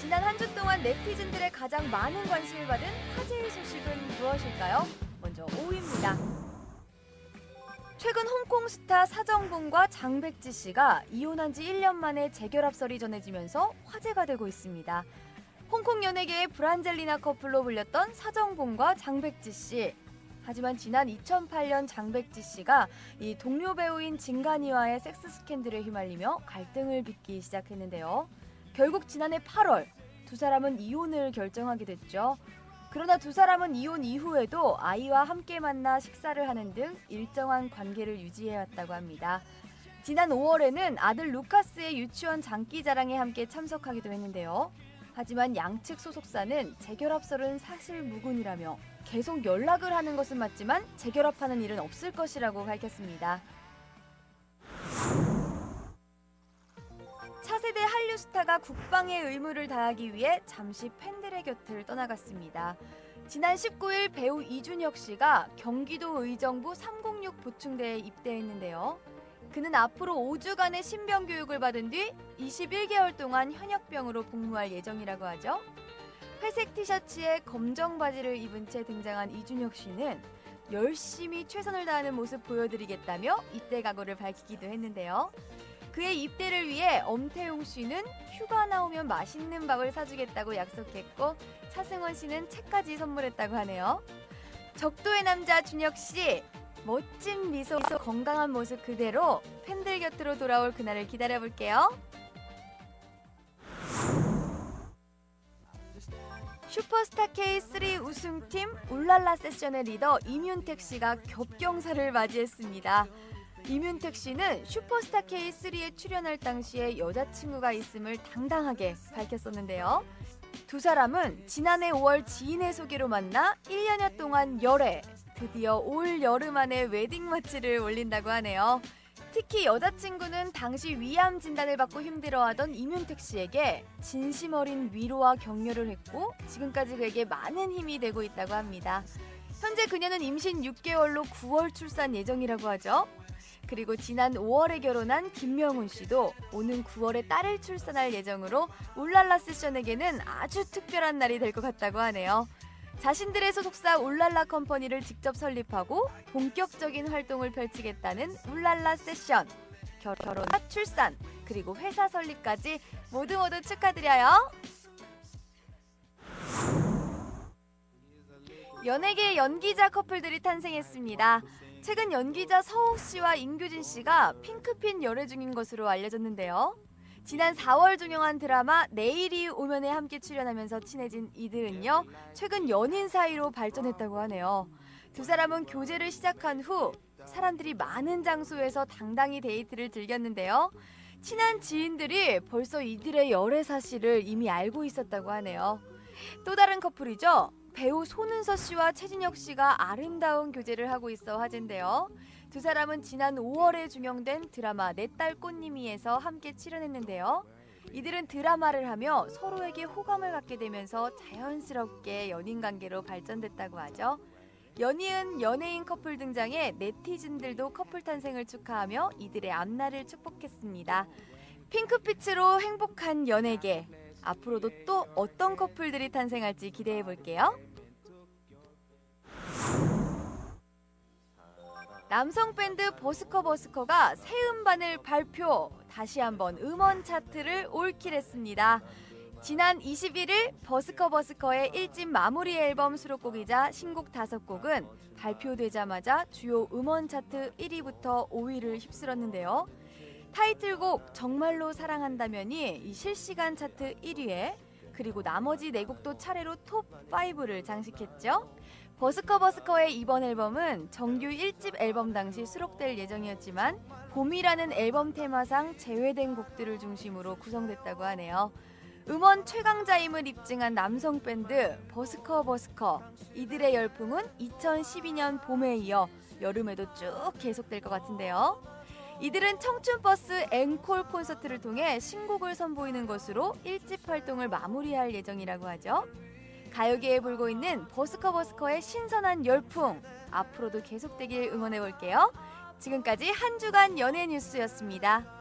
지난 한 주 동안 네티즌들의 가장 많은 관심을 받은 화제의 소식은 무엇일까요? 먼저 5위입니다. 최근 홍콩 스타 사정봉과 장백지 씨가 이혼한 지 1년 만에 재결합설이 전해지면서 화제가 되고 있습니다. 홍콩 연예계의 브란젤리나 커플로 불렸던 사정봉과 장백지 씨. 하지만 지난 2008년 장백지 씨가 이 동료 배우인 진간이와의 섹스 스캔들에 휘말리며 갈등을 빚기 시작했는데요. 결국 지난해 8월 두 사람은 이혼을 결정하게 됐죠. 그러나 두 사람은 이혼 이후에도 아이와 함께 만나 식사를 하는 등 일정한 관계를 유지해왔다고 합니다. 지난 5월에는 아들 루카스의 유치원 장기 자랑에 함께 참석하기도 했는데요. 하지만 양측 소속사는 재결합설은 사실 무근이라며 계속 연락을 하는 것은 맞지만 재결합하는 일은 없을 것이라고 밝혔습니다. 스타가 국방의 의무를 다하기 위해 잠시 팬들의 곁을 떠나갔습니다. 지난 19일 배우 이준혁 씨가 경기도 의정부 306 보충대에 입대했는데요. 그는 앞으로 5주간의 신병 교육을 받은 뒤 21개월 동안 현역병으로 복무할 예정이라고 하죠. 회색 티셔츠에 검정 바지를 입은 채 등장한 이준혁 씨는 열심히 최선을 다하는 모습 보여드리겠다며 입대 각오를 밝히기도 했는데요. 그의 입대를 위해 엄태웅 씨는 휴가 나오면 맛있는 밥을 사주겠다고 약속했고 차승원 씨는 책까지 선물했다고 하네요. 적도의 남자 준혁 씨 멋진 미소, 건강한 모습 그대로 팬들 곁으로 돌아올 그날을 기다려볼게요. 슈퍼스타 K3 우승팀 울랄라 세션의 리더 이윤택 씨가 겹경사를 맞이했습니다. 이윤택 씨는 슈퍼스타 K3에 출연할 당시에 여자친구가 있음을 당당하게 밝혔었는데요. 두 사람은 지난해 5월 지인의 소개로 만나 1년여 동안 열애, 드디어 올 여름 안에 웨딩 마치를 올린다고 하네요. 특히 여자친구는 당시 위암 진단을 받고 힘들어하던 이윤택 씨에게 진심 어린 위로와 격려를 했고 지금까지 그에게 많은 힘이 되고 있다고 합니다. 현재 그녀는 임신 6개월로 9월 출산 예정이라고 하죠. 그리고 지난 5월에 결혼한 김명훈 씨도 오는 9월에 딸을 출산할 예정으로 울랄라 세션에게는 아주 특별한 날이 될 것 같다고 하네요. 자신들의 소속사 울랄라 컴퍼니를 직접 설립하고 본격적인 활동을 펼치겠다는 울랄라 세션. 결- 결혼과 출산 그리고 회사 설립까지 모두 모두 축하드려요. 연예계 연기자 커플들이 탄생했습니다. 최근 연기자 서욱 씨와 임규진 씨가 핑크핀 열애 중인 것으로 알려졌는데요. 지난 4월 종영한 드라마 내일이 오면에 함께 출연하면서 친해진 이들은요. 최근 연인 사이로 발전했다고 하네요. 두 사람은 교제를 시작한 후 사람들이 많은 장소에서 당당히 데이트를 즐겼는데요. 친한 지인들이 벌써 이들의 열애 사실을 이미 알고 있었다고 하네요. 또 다른 커플이죠. 배우 손은서 씨와 최진혁 씨가 아름다운 교제를 하고 있어 화제인데요. 두 사람은 지난 5월에 중영된 드라마 내 딸 꽃님이에서 함께 출연했는데요. 이들은 드라마를 하며 서로에게 호감을 갖게 되면서 자연스럽게 연인 관계로 발전됐다고 하죠. 연이은 연예인 커플 등장에 네티즌들도 커플 탄생을 축하하며 이들의 앞날을 축복했습니다. 핑크빛으로 행복한 연예계. 앞으로도 또 어떤 커플들이 탄생할지 기대해 볼게요. 남성 밴드 버스커 버스커가 새 음반을 발표. 다시 한번 음원 차트를 올킬했습니다. 지난 21일 버스커 버스커의 1집 마무리 앨범 수록곡이자 신곡 5곡은 발표되자마자 주요 음원 차트 1위부터 5위를 휩쓸었는데요. 타이틀곡 정말로 사랑한다면이 이 실시간 차트 1위에 그리고 나머지 네 곡도 차례로 톱 5를 장식했죠. 버스커 버스커의 이번 앨범은 정규 1집 앨범 당시 수록될 예정이었지만 봄이라는 앨범 테마상 제외된 곡들을 중심으로 구성됐다고 하네요. 음원 최강자임을 입증한 남성 밴드 버스커 버스커 이들의 열풍은 2012년 봄에 이어 여름에도 쭉 계속될 것 같은데요. 이들은 청춘버스 앵콜 콘서트를 통해 신곡을 선보이는 것으로 1집 활동을 마무리할 예정이라고 하죠. 가요계에 불고 있는 버스커 버스커의 신선한 열풍 앞으로도 계속되길 응원해 볼게요. 지금까지 한 주간 연예 뉴스였습니다.